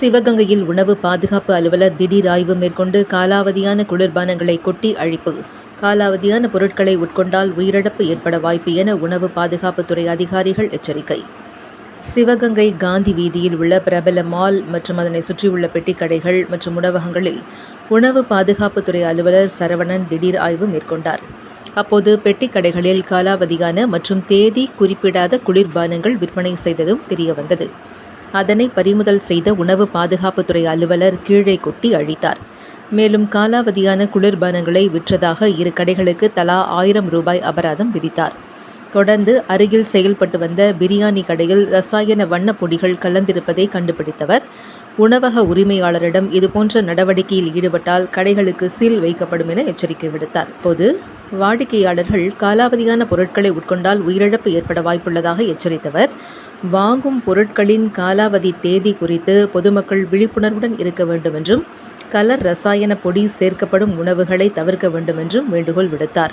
சிவகங்கையில் உணவு பாதுகாப்பு அலுவலர் திடீர் ஆய்வு மேற்கொண்டு காலாவதியான குளிர்பானங்களை கொட்டி அழிப்பு. காலாவதியான பொருட்களை உட்கொண்டால் உயிரிழப்பு ஏற்பட வாய்ப்பு என உணவு பாதுகாப்புத்துறை அதிகாரிகள் எச்சரிக்கை. சிவகங்கை காந்தி வீதியில் உள்ள பிரபல மால் மற்றும் அதனை சுற்றியுள்ள பெட்டிக்கடைகள் மற்றும் உணவகங்களில் உணவு பாதுகாப்புத்துறை அலுவலர் சரவணன் திடீர் ஆய்வு மேற்கொண்டார். அப்போது பெட்டிக்கடைகளில் காலாவதியான மற்றும் தேதி குறிப்பிடாத குளிர்பானங்கள் விற்பனை செய்ததும் தெரியவந்தது. அதனை பறிமுதல் செய்த உணவு பாதுகாப்புத்துறை அலுவலர் கீழே கொட்டி அழித்தார். மேலும் காலாவதியான குளிர்பானங்களை விற்றதாக இரு கடைகளுக்கு தலா ஆயிரம் ரூபாய் அபராதம் விதித்தார். தொடர்ந்து அருகில் செயல்பட்டு வந்த பிரியாணி கடையில் ரசாயன வண்ணப் பொடிகள் கலந்திருப்பதை கண்டுபிடித்தவர். உணவக உரிமையாளரிடம் இதுபோன்ற நடவடிக்கையில் ஈடுபட்டால் கடைகளுக்கு சீல் வைக்கப்படும் என எச்சரிக்கை விடுத்தார். போது வாடிக்கையாளர்கள் காலாவதியான பொருட்களை உட்கொண்டால் உயிரிழப்பு ஏற்பட வாய்ப்புள்ளதாக எச்சரித்தவர். வாங்கும் பொருட்களின் காலாவதி தேதி குறித்து பொதுமக்கள் விழிப்புணர்வுடன் இருக்க வேண்டும் என்றும் கலர் ரசாயன பொடி சேர்க்கப்படும் உணவுகளை தவிர்க்க வேண்டும் என்றும் வேண்டுகோள் விடுத்தார்.